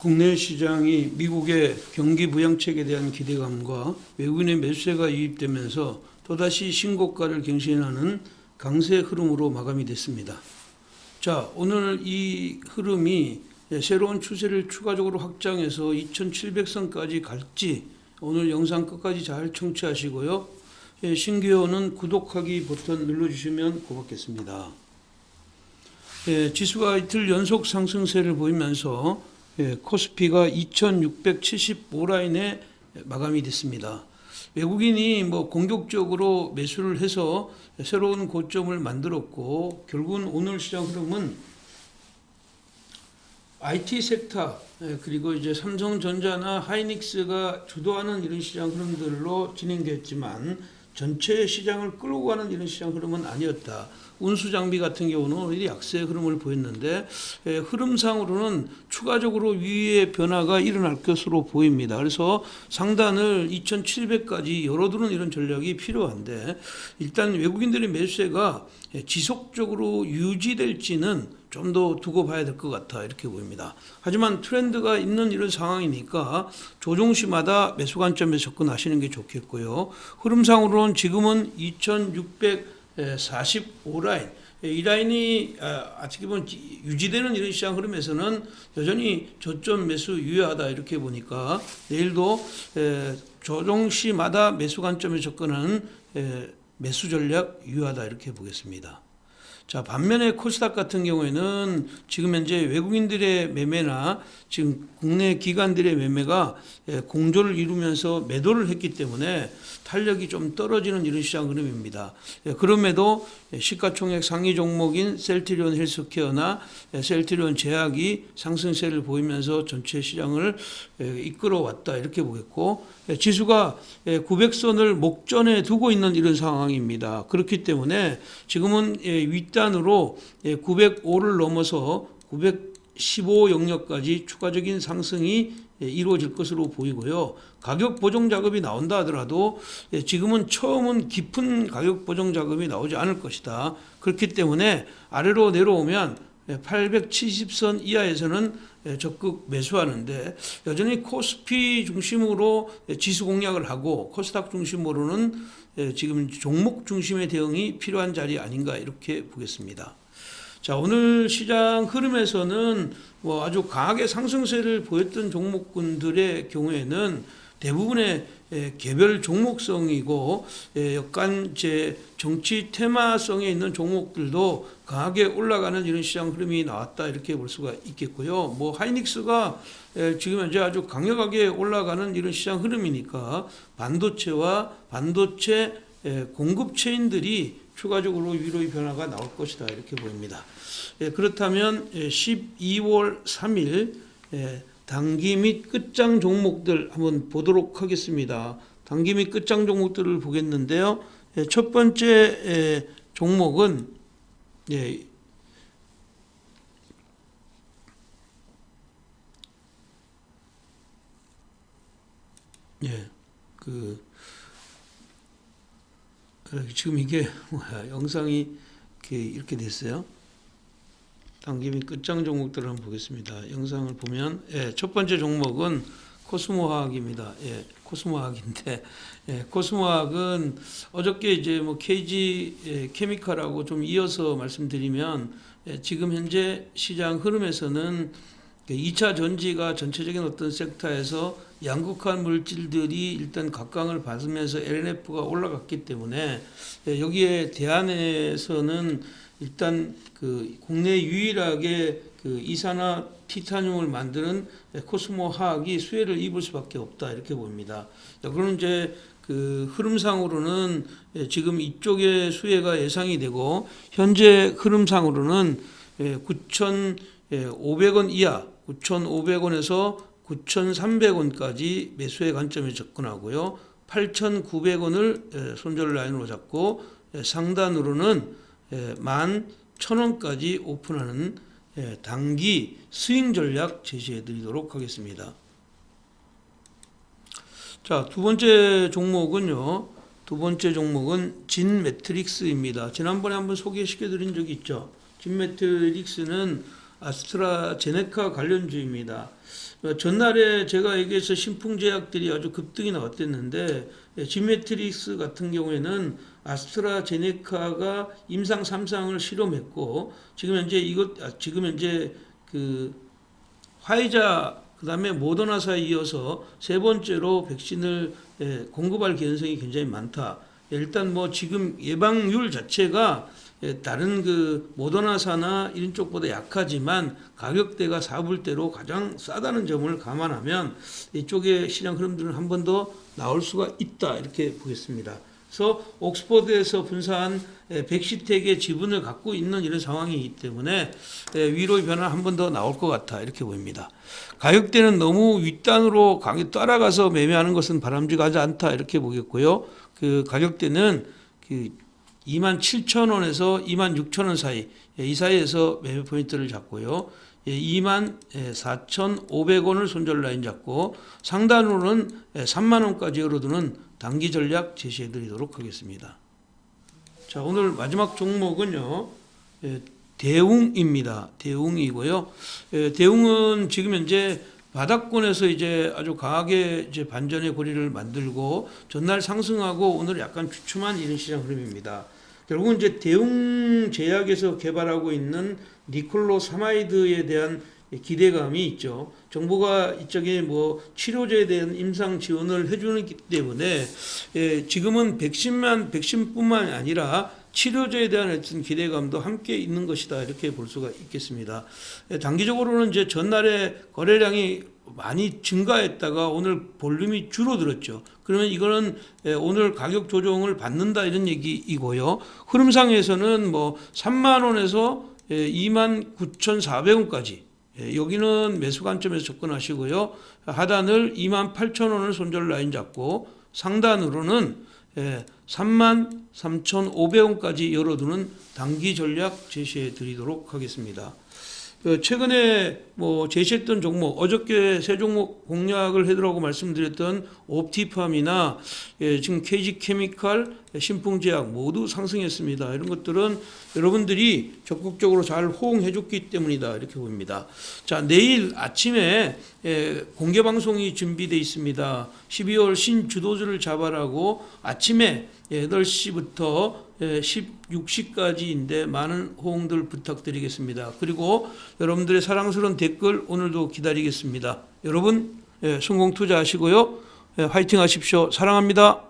국내 시장이 미국의 경기 부양책에 대한 기대감과 외국인의 매수세가 유입되면서 또다시 신고가를 갱신하는 강세 흐름으로 마감이 됐습니다. 자, 오늘 이 흐름이 새로운 추세를 추가적으로 확장해서 2700선까지 갈지 오늘 영상 끝까지 잘 청취하시고요. 예, 신규호는 구독하기 버튼 눌러주시면 고맙겠습니다. 예, 지수가 이틀 연속 상승세를 보이면서 예, 코스피가 2675라인에 마감이 됐습니다. 외국인이 뭐 공격적으로 매수를 해서 새로운 고점을 만들었고 결국은 오늘 시장 흐름은 IT 섹터 예, 그리고 이제 삼성전자나 하이닉스가 주도하는 이런 시장 흐름들로 진행됐지만 전체 시장을 끌고 가는 이런 시장 흐름은 아니었다. 운수 장비 같은 경우는 오히려 약세 흐름을 보였는데 예, 흐름상으로는 추가적으로 위의 변화가 일어날 것으로 보입니다. 그래서 상단을 2,700까지 열어두는 이런 전략이 필요한데 일단 외국인들의 매수세가 예, 지속적으로 유지될지는 좀더 두고 봐야 될 것 같아 이렇게 보입니다. 하지만 트렌드가 있는 이런 상황이니까 조종 시마다 매수 관점에 접근하시는 게 좋겠고요. 흐름상으로는 지금은 2,645라인 이 라인이 아, 어떻게 보면 유지되는 이런 시장 흐름에서는 여전히 저점 매수 유효하다 이렇게 보니까 내일도 에, 조종시마다 매수 관점에 접근하는 에, 매수 전략 유효하다 이렇게 보겠습니다. 자 반면에 코스닥 같은 경우에는 지금 현재 외국인들의 매매나 지금 국내 기관들의 매매가 예, 공조를 이루면서 매도를 했기 때문에 탄력이 좀 떨어지는 이런 시장 흐름입니다. 예, 그럼에도 시가총액 상위 종목인 셀트리온 헬스케어나 예, 셀트리온 제약이 상승세를 보이면서 전체 시장을 예, 이끌어왔다 이렇게 보겠고 예, 지수가 900선을 목전에 두고 있는 이런 상황입니다. 그렇기 때문에 지금은 예, 윗단 으로 905를 넘어서 915 영역까지 추가적인 상승이 예, 이루어질 것으로 보이고요. 가격 보정 작업이 나온다 하더라도 예, 지금은 처음은 깊은 가격 보정 작업이 나오지 않을 것이다. 그렇기 때문에 아래로 내려오면 870선 이하에서는 예, 적극 매수하는데 여전히 코스피 중심으로 예, 지수 공략을 하고 코스닥 중심으로는 예, 지금 종목 중심의 대응이 필요한 자리 아닌가 이렇게 보겠습니다. 자 오늘 시장 흐름에서는 뭐 아주 강하게 상승세를 보였던 종목군들의 경우에는 대부분의 예, 개별 종목성이고 예, 약간 제 정치 테마성에 있는 종목들도 강하게 올라가는 이런 시장 흐름이 나왔다 이렇게 볼 수가 있겠고요. 뭐 하이닉스가 예, 지금 현재 아주 강력하게 올라가는 이런 시장 흐름이니까 반도체와 반도체 예, 공급 체인들이 추가적으로 위로의 변화가 나올 것이다 이렇게 보입니다. 예, 그렇다면 예, 12월 3일 예, 단기 및 끝장 종목들 한번 보도록 하겠습니다. 단기 및 끝장 종목들을 보겠는데요. 예, 첫 번째 예, 종목은 예, 예, 그 어, 지금 이게 뭐야 영상이 이렇게, 이렇게 됐어요. 단기 및 끝장 종목들을 한번 보겠습니다. 영상을 보면 예, 첫 번째 종목은 코스모화학입니다. 예, 코스모화학인데 예, 코스모화학은 어저께 이제 뭐 KG 예, 케미칼하고 좀 이어서 말씀드리면 예, 지금 현재 시장 흐름에서는 2차 전지가 전체적인 어떤 섹터에서 양극화 물질들이 일단 각광을 받으면서 LNF가 올라갔기 때문에 예, 여기에 대안에서는 일단 그 국내 유일하게 그 이산화 티타늄을 만드는 코스모 화학이 수혜를 입을 수밖에 없다 이렇게 봅니다. 자, 그럼 이제 그 흐름상으로는 예, 지금 이쪽에 수혜가 예상이 되고 현재 흐름상으로는 9,500원 이하 9,500원에서 9,300원까지 매수의 관점에 접근하고요. 8,900원을 손절 라인으로 잡고 예, 상단으로는 11,000원까지 오픈하는 예, 단기 스윙 전략 제시해 드리도록 하겠습니다. 자, 두 번째 종목은요. 두 번째 종목은 진 매트릭스입니다. 지난번에 한번 소개시켜 드린 적이 있죠. 진 매트릭스는 아스트라제네카 관련주입니다. 어, 전날에 제가 얘기해서 신풍제약들이 아주 급등이 나왔댔는데 예, 지메트릭스 같은 경우에는 아스트라제네카가 임상 3상을 실험했고 지금 현재 이것 아, 지금 현재 그 화이자 그다음에 모더나사에 이어서 세 번째로 백신을 예, 공급할 개연성이 굉장히 많다. 예, 일단 뭐 지금 예방률 자체가 예, 다른 그 모더나사나 이런 쪽보다 약하지만 가격대가 4불대로 가장 싸다는 점을 감안하면 이쪽의 시장 흐름들은 한 번 더 나올 수가 있다 이렇게 보겠습니다. 그래서 옥스퍼드에서 분사한 예, 백시텍의 지분을 갖고 있는 이런 상황이기 때문에 예, 위로의 변화 한 번 더 나올 것 같아 이렇게 보입니다. 가격대는 너무 윗단으로 강에 따라가서 매매하는 것은 바람직하지 않다 이렇게 보겠고요. 그 가격대는 그 2만 7천 원에서 2만 6천 원 사이 예, 이 사이에서 매매 포인트를 잡고요. 예, 2만 4,500원을 손절 라인 잡고 상단으로는 예, 3만 원까지 열어두는 단기 전략 제시해 드리도록 하겠습니다. 자, 오늘 마지막 종목은요. 예, 대웅입니다. 대웅이고요. 예, 대웅은 지금 현재 바닥권에서 이제 아주 강하게 이제 반전의 고리를 만들고 전날 상승하고 오늘 약간 주춤한 이런 시장 흐름입니다. 결국은 이제 대웅 제약에서 개발하고 있는 니콜로 사마이드에 대한 기대감이 있죠. 정부가 이쪽에 뭐 치료제에 대한 임상 지원을 해주는 기 때문에 예, 지금은 백신만 백신뿐만 아니라 치료제에 대한 어떤 기대감도 함께 있는 것이다 이렇게 볼 수가 있겠습니다. 예, 단기적으로는 이제 전날에 거래량이 많이 증가했다가 오늘 볼륨이 줄어들었죠. 그러면 이거는 예, 오늘 가격 조정을 받는다 이런 얘기이고요. 흐름상에서는 뭐 3만 원에서 2만 9,400원까지 예, 여기는 매수 관점에서 접근하시고요. 하단을 2만 8천 원을 손절 라인 잡고 상단으로는 예, 3만 3,500원까지 열어두는 단기 전략 제시해 드리도록 하겠습니다. 어, 최근에 뭐 제시했던 종목 어저께 세 종목 공략을 해드라고 말씀드렸던 옵티팜이나 예, 지금 KG 케미칼, 신풍제약 모두 상승했습니다. 이런 것들은 여러분들이 적극적으로 잘 호응해줬기 때문이다 이렇게 봅니다. 자 내일 아침에 예, 공개 방송이 준비돼 있습니다. 12월 신주도주를 잡아라고 아침에 8시부터 16시까지인데 많은 호응들 부탁드리겠습니다. 그리고 여러분들의 사랑스러운 댓글 오늘도 기다리겠습니다. 여러분 예, 성공 투자하시고요. 예, 화이팅 하십시오. 사랑합니다.